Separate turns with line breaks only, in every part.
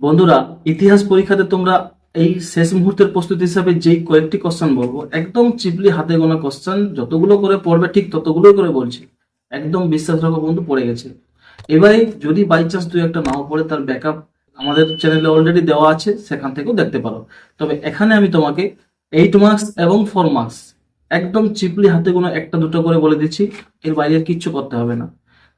বন্ধুরা, ইতিহাস পরীক্ষাতে তোমরা এই শেষ মুহূর্তের প্রস্তুতি হিসাবে যেই কয়েকটি কোশ্চেন বলব, একদম চিপলি হাতে গোনা কোশ্চেন যতগুলো করে পড়বে, ঠিক ততগুলোই করে বলছি। একদম বিশ্বাস রাখো বন্ধু, পড়ে গেছে। এবারে যদি বাই চান্স দুই একটা নাও পড়ে, তার ব্যাকআপ আমাদের চ্যানেলে অলরেডি দেওয়া আছে, সেখান থেকেও দেখতে পারো। তবে এখানে আমি তোমাকে এইট মার্কস এবং ফোর মার্কস একদম চিপলি হাতে গোনা একটা দুটো করে বলে দিচ্ছি, এর বাইরে কিচ্ছু করতে হবে না।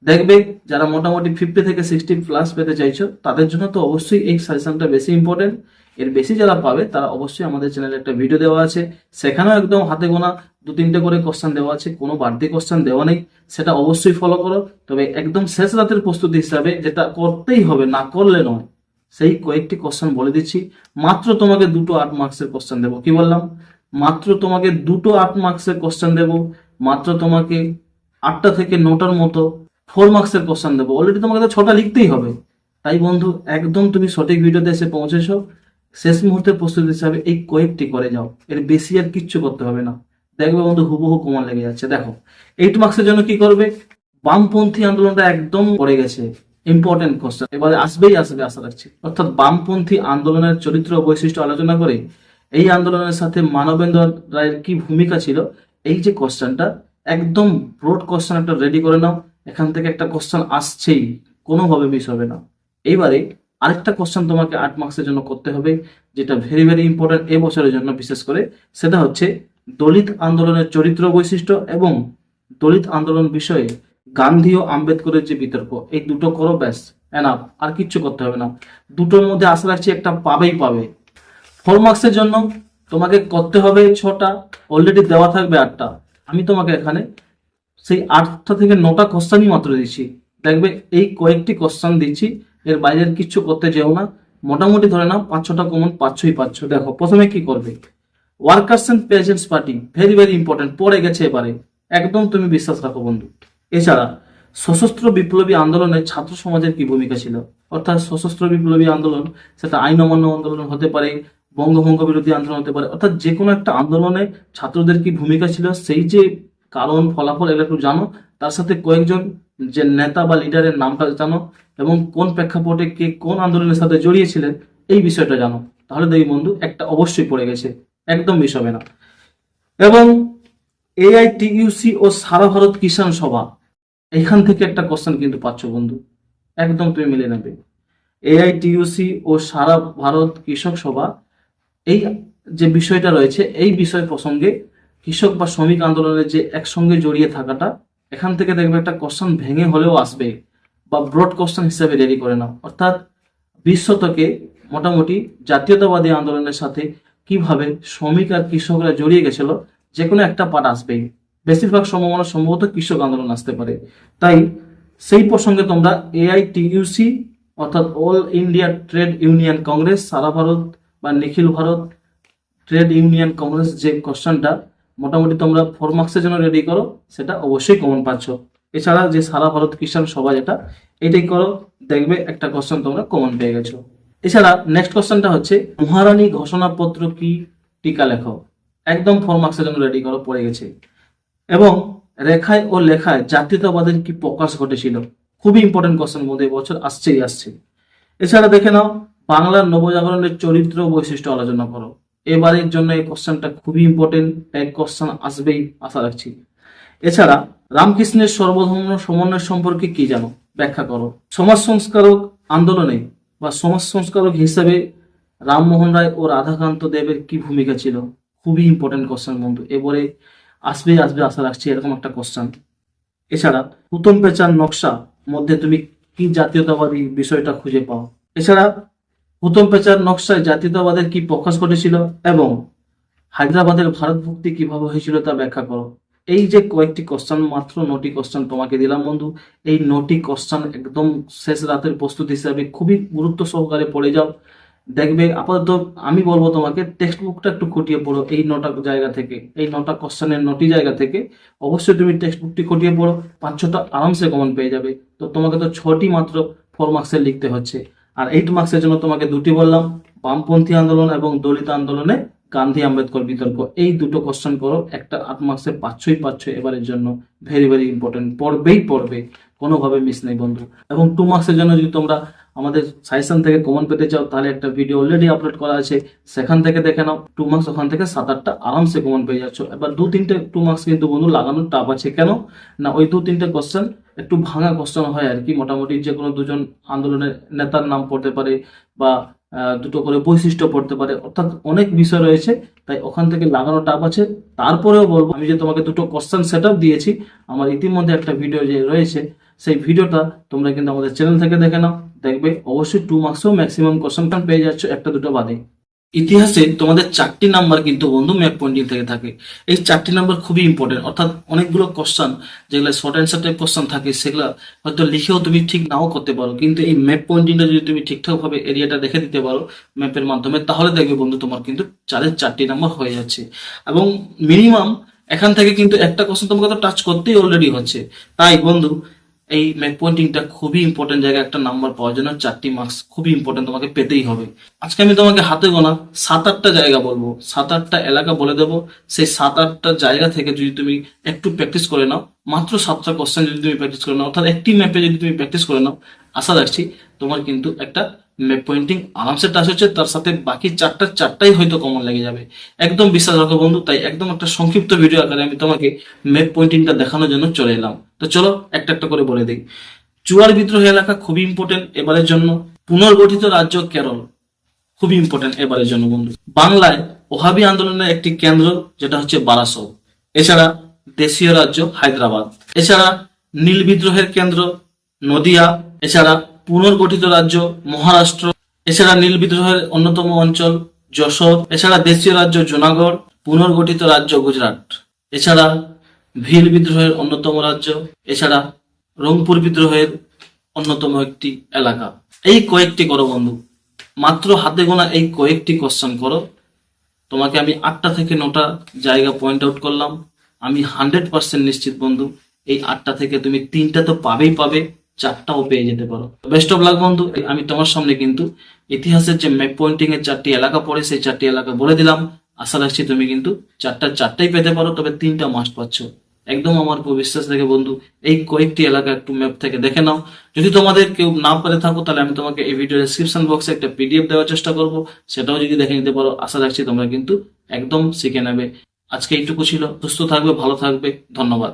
দেখবে যারা মোটামুটি ফিফটি থেকে সিক্সটি প্লাস পেতে চাইছো, তাদের জন্য তো অবশ্যই এই সাজেশনটা বেশি ইম্পর্টেন্ট এর বেশি যারা পাবে, তারা অবশ্যই আমাদের চ্যানেলে একটা ভিডিও দেওয়া আছে। সেখানেও একদম হাতে গোনা দু তিনটে করে কোশ্চেন দেওয়া আছে, কোনো বাড়তি কোশ্চেন দেওয়া নেই। সেটা অবশ্যই ফলো করো। তবে একদম শেষ রাতের প্রস্তুতি হিসাবে যেটা করতেই হবে, না করলে নয়, সেই কয়েকটি কোশ্চেন বলে দিচ্ছি। মাত্র তোমাকে দুটো আট মার্কসের কোশ্চেন দেবো। কি বললাম? মাত্র তোমাকে দুটো আট মার্কসের কোশ্চেন দেবো। মাত্র তোমাকে আটটা থেকে নটার মতো ফোর মার্কসের কোশ্চেন দেবো। অলরেডি তোমাকে তো ছটা লিখতেই হবে। তাই বন্ধু, একদম তুমি সঠিক ভিডিওতে এসে পৌঁছেছো। শেষ মুহূর্তের প্রস্তুতি হিসাবে এই কয়েকটি করে যাও। এর বেশি আর কিচ্ছু করতে হবে না। দেখবে বন্ধু, হুবহু কমান লেগে যাচ্ছে। দেখো এইট মার্কসের জন্য কি করবে? বামপন্থী আন্দোলনটা একদম পড়ে গেছে। ইম্পর্টেন্ট কোশ্চেন এবারে আসবেই আসবে, আশা রাখছি। অর্থাৎ বামপন্থী আন্দোলনের চরিত্র বৈশিষ্ট্য আলোচনা করে এই আন্দোলনের সাথে মানবেন্দ্র রায়ের কি ভূমিকা ছিল? এই যে কোশ্চেনটা একদম ব্রড কোশ্চেন একটা রেডি করে নাও। এখান থেকে একটা কোশ্চেন আসছেই, কোনোভাবে মিস হবে না। এইবারে আরেকটা কোশ্চেন তোমাকে আট মার্কসের জন্য করতে হবে, যেটা ভেরি ভেরি এ বছরের জন্য, বিশেষ করে। সেটা হচ্ছে দলিত আন্দোলনের চরিত্র বৈশিষ্ট্য এবং দলিত আন্দোলন বিষয়ে গান্ধী ও আম্বেদকরের যে বিতর্ক, এই দুটো করো ব্যাস এনাফ আর কিচ্ছু করতে হবে না। দুটোর মধ্যে আশা রাখছি একটা পাবেই পাবে। ফোর মার্কসের জন্য তোমাকে করতে হবে ছটা অলরেডি দেওয়া থাকবে আটটা। আমি তোমাকে এখানে সেই আটটা থেকে নটা কোশ্চানই মাত্র দিচ্ছি। দেখবে এই কয়েকটি কোশ্চান দিচ্ছি, এর বাইরের কিচ্ছু করতে যেও না। মোটামুটি ধরে নাও, পাঁচ ছটা কমন পাচ্ছই পাচ্ছ দেখো, প্রথমে কি করবে? Workers and peasants party very very important পড়ে গেছে এবারে। একদম তুমি বিশ্বাস রাখো বন্ধু। এছাড়া, সশস্ত্র বিপ্লবী আন্দোলনে ছাত্র সমাজের কি ভূমিকা ছিল? অর্থাৎ সশস্ত্র বিপ্লবী আন্দোলন, সেটা আইন অমান্য আন্দোলন হতে পারে, বঙ্গভঙ্গ বিরোধী আন্দোলন হতে পারে, অর্থাৎ যে কোনো একটা আন্দোলনে ছাত্রদের কি ভূমিকা ছিল? সেই যে কারণ ফলাফল এগুলো একটু জানো। তার সাথে কয়েকজন যে নেতা বা লিডারের নামটা জানো এবং কোন প্রেক্ষাপটে কে কোন আন্দোলনের সাথে জড়িয়েছিলেন, এই বিষয়টা জানো। তাহলে দেখি বন্ধু, একটা অবশ্যই পড়ে গেছে, একদম মিস হবে না। এবং এআইটিইউসি ও সারা ভারত কিষাণ সভা, এখান থেকে একটা কোশ্চেন কিন্তু পাচ্ছ বন্ধু। একদম তুমি মিলে নেবে। এআইটিইউসি ও সারা ভারত কৃষক সভা, এই যে বিষয়টা রয়েছে, এই বিষয় প্রসঙ্গে কৃষক বা শ্রমিক আন্দোলনের যে একসঙ্গে জড়িয়ে থাকাটা, এখান থেকে দেখবে একটা কোশ্চেন ভেঙে হলেও আসবে বা ব্রড কোশ্চেন হিসেবে রেডি করে নাও অর্থাৎ বিশ শতকে মোটামুটি জাতীয়তাবাদী আন্দোলনের সাথে কীভাবে শ্রমিক আর কৃষকরা জড়িয়ে গেছিল, যে কোনো একটা পার্ট আসবেই। বেশিরভাগ সম্ভাবনা সম্ভবত কৃষক আন্দোলন আসতে পারে। তাই সেই প্রসঙ্গে তোমরা এআইটিইউসি অর্থাৎ all India trade union congress সারা ভারত বা নিখিল ভারত ট্রেড ইউনিয়ন কংগ্রেস যে কোশ্চেনটা মোটামুটি তোমরা ফোর মার্কসের জন্য রেডি করো, সেটা অবশ্যই কমন পাচ্ছ। এছাড়া যে সারা ভারত কিষাণ সভা যেটা, এটাই করো, দেখবে একটা কোশ্চেন তোমরা কমন পেয়ে গেছো। এছাড়া নেক্সট কোশ্চেনটা হচ্ছে, মহারানী ঘোষণাপত্র কি? টিকা লেখো। একদম ফোর মার্কসের জন্য রেডি করো, পড়ে গেছে। এবং রেখায় ও লেখায় জাতীয়তাবাদের কি প্রকাশ ঘটেছিল? খুবই ইম্পর্টেন্ট কোশ্চেন মধ্যে বছর আসছেই, আসছে। এছাড়া দেখে নাও, বাংলার নবজাগরণের চরিত্র বৈশিষ্ট্য আলোচনা করো। এবারের জন্য এই কোশ্চেনটা খুবই ইম্পর্টেন্ট এক কোশ্চেন আসবেই, আশা রাখছি। এছাড়া রামকৃষ্ণের সর্বধর্ম সমন্বয় সম্পর্কে কি জানো? ব্যাখ্যা করো। সমাজ সংস্কারক আন্দোলনে বা সমাজ সংস্কারক হিসেবে রামমোহন রায় ও রাধাকান্ত দেবের কি ভূমিকা ছিল? খুবই ইম্পর্টেন্ট কোশ্চেন বন্ধু। এবারে আসবে আসবে, আশা রাখছি এরকম একটা কোশ্চেন এছাড়া হুতম পেচার নকশা মধ্যে তুমি কি জাতীয়তাবাদী বিষয়টা খুঁজে পাও? এছাড়া হুতম পেচার নকশায় জাতীয়তাবাদের কি প্রকাশ ঘটেছিল এবং হায়দ্রাবাদের ভারত ভক্তি কীভাবে হয়েছিল তা ব্যাখ্যা করো। এই যে কয়েকটি কোশ্চেন মাত্র নটি কোশ্চেন তোমাকে দিলাম বন্ধু। এই নটি কোশ্চেন একদম শেষ রাতের প্রস্তুতি হিসাবে খুবই গুরুত্ব সহকারে পড়ে যাও। দেখবে আপাতত আমি বলব তোমাকে টেক্সট বুকটা একটু খুঁটিয়ে পড়ো এই নটা জায়গা থেকে। এই নটা কোশ্চেনের নটি জায়গা থেকে অবশ্যই তুমি টেক্সট বুকটি খুঁটিয়ে পড়ো। পাঁচ ছটা আরামসে কমন পেয়ে যাবে। তো তোমাকে তো ছটি মাত্র ফোর মার্কসের লিখতে হচ্ছে। আর এইট মার্কসের জন্য তোমাকে দুটি বললাম বামপন্থী আন্দোলন এবং দলিত আন্দোলনে গান্ধী আম্বেদকর বিতর্ক, এই দুটো কোশ্চেন করো, একটা আট মার্কসের পাচ্ছই পাচ্ছ এবারের জন্য ভেরি ভেরি ইম্পর্টেন্ট পড়বেই পড়বে, কোনোভাবে মিস নেই বন্ধু। এবং টু মার্কসের জন্য যদি তোমরা আমাদের সাজেশন থেকে কমন পেতে চাও, তাহলে একটা ভিডিও অলরেডি আপলোড করা আছে, সেখান থেকে দেখে নাও টু মার্কস ওখান থেকে সাত আটটা আরামসে কমন পেয়ে যাচ্ছ। এবার দু তিনটে টু মার্কস কিন্তু বন্ধু লাগানোর টাপ আছে, কেন? না, ওই দু তিনটে কোশ্চেন একটু ভাঙা কোশ্চেন হয় আর কি, মোটামুটি যে কোনো দুজন আন্দোলনের নেতার নাম পড়তে পারে বা দুটো করে বৈশিষ্ট্য পড়তে পারে। অর্থাৎ অনেক বিষয় রয়েছে, তাই ওখান থেকে লাগানো টাপ আছে। তারপরেও বলব, আমি যে তোমাকে দুটো কোশ্চেন সেট দিয়েছি, আমার ইতিমধ্যে একটা ভিডিও যে রয়েছে, সেই ভিডিওটা তোমরা কিন্তু আমাদের চ্যানেল থেকে দেখে নাও। দেখবে অবশ্যই টু মার্কসও ম্যাক্সিমাম কোশ্চেন পেয়ে যাচ্ছ, একটা দুটো বাদে ইতিহাসে তোমাদের চারটি নাম্বার কিন্তু বন্ধু ম্যাপ পয়েন্টিং থেকে থাকে। এই চারটি নাম্বার খুবই ইম্পর্টেন্ট অর্থাৎ অনেকগুলো কোশ্চেন যেগুলো শর্ট অ্যান্সার টাইপ কোশ্চেন থাকে, সেগুলো হয়তো লিখেও তুমি ঠিক নাও করতে পারো। কিন্তু এই ম্যাপ পয়েন্টিংটা যদি তুমি ঠিকঠাকভাবে এরিয়াটা দেখে দিতে পারো ম্যাপের মাধ্যমে, তাহলে দেখবে বন্ধু তোমার কিন্তু চারের চারটি নাম্বার হয়ে যাচ্ছে। এবং মিনিমাম এখান থেকে কিন্তু একটা কোশ্চেন তোমাকে তো টাচ করতেই অলরেডি হচ্ছে। তাই বন্ধু এই ম্যাপ পয়েন্টিংটা খুবই ইম্পর্টেন্ট জায়গায় একটা নাম্বার পাওয়ার জন্য চারটি মার্কস খুবই ইম্পর্টেন্ট তোমাকে পেতেই হবে। আজকে আমি তোমাকে হাতে গোনা সাত আটটা জায়গা বলব। সাত আটটা এলাকা বলে দেবো। সেই সাত আটটা জায়গা থেকে যদি তুমি একটু প্র্যাকটিস করে নাও, মাত্র সাতটা কোশ্চেন যদি তুমি প্র্যাকটিস করে নাও, অর্থাৎ একটি ম্যাপে যদি তুমি প্র্যাকটিস করে নাও, আশা রাখছি তোমার কিন্তু একটা পয়েন্টিং আরামসে টাচ হচ্ছে, তার সাথে বাকি চারটা, চারটাই হয়তো কমন লেগে যাবে। একদম বিশ্বাস রাখো বন্ধু, তাই একদম একটা সংক্ষিপ্ত ভিডিও আকারে আমি তোমাকে ম্যাপ পয়েন্টিংটা দেখানোর জন্য চলে এলাম। তো চলো, একটা একটা করে বলে দিই। চুয়ার বিদ্রোহ এলাকা খুবই ইম্পর্টেন্ট এবারের জন্য। পুনর্গঠিত রাজ্য কেরল, খুবই ইম্পর্টেন্ট এবারের জন্য বন্ধু। বাংলায় ওহাবি আন্দোলনের একটি কেন্দ্র, যেটা হচ্ছে বারাসত। এছাড়া দেশীয় রাজ্য হায়দ্রাবাদ। এছাড়া নীল বিদ্রোহের কেন্দ্র নদিয়া। এছাড়া পুনর্গঠিত রাজ্য মহারাষ্ট্র, এছাড়া নীল বিদ্রোহের অন্যতম অঞ্চল যশোর, এছাড়া দেশীয় রাজ্য জুনাগড়, পুনর্গঠিত রাজ্য গুজরাট। এছাড়া ভিল বিদ্রোহের অন্যতম রাজ্য, এছাড়া রংপুর বিদ্রোহের অন্যতম একটি এলাকা। এই কয়েকটি করো বন্ধু। মাত্র হাতে গোনা এই কয়েকটি কোশ্চেন করো। তোমাকে আমি আটটা থেকে নটা জায়গা পয়েন্ট আউট করলাম। আমি হান্ড্রেড পার্সেন্ট নিশ্চিত বন্ধু, এই আটটা থেকে তুমি তিনটা তো পাবেই পাবে। চারটাও পেয়ে যেতে পারো। বেস্ট অফ লাক বন্ধু, আমি তোমার সামনে কিন্তু ইতিহাসের যে ম্যাপ পয়েন্টিং এর চারটি এলাকা পড়ে, সেই চারটি এলাকা বলে দিলাম। আশা রাখছি তুমি কিন্তু চারটা, চারটাই পেতে পারো, তবে তিনটা মাস্ট পাচ্ছ। একদম আমার উপর বিশ্বাস থেকে বন্ধু, এই কয়েকটি এলাকা একটু ম্যাপ থেকে দেখে নাও। যদি তোমাদের কেউ না পারে থাকো, তাহলে আমি তোমাকে এই ভিডিও ডেসক্রিপশন বক্সে একটা পিডিএফ দেওয়ার চেষ্টা করব। সেটাও যদি দেখে নিতে পারো, আশা রাখছি তোমরা কিন্তু একদম শিখে নেবে। আজকে এইটুকু ছিল, সুস্থ থাকবে, ভালো থাকবে, ধন্যবাদ।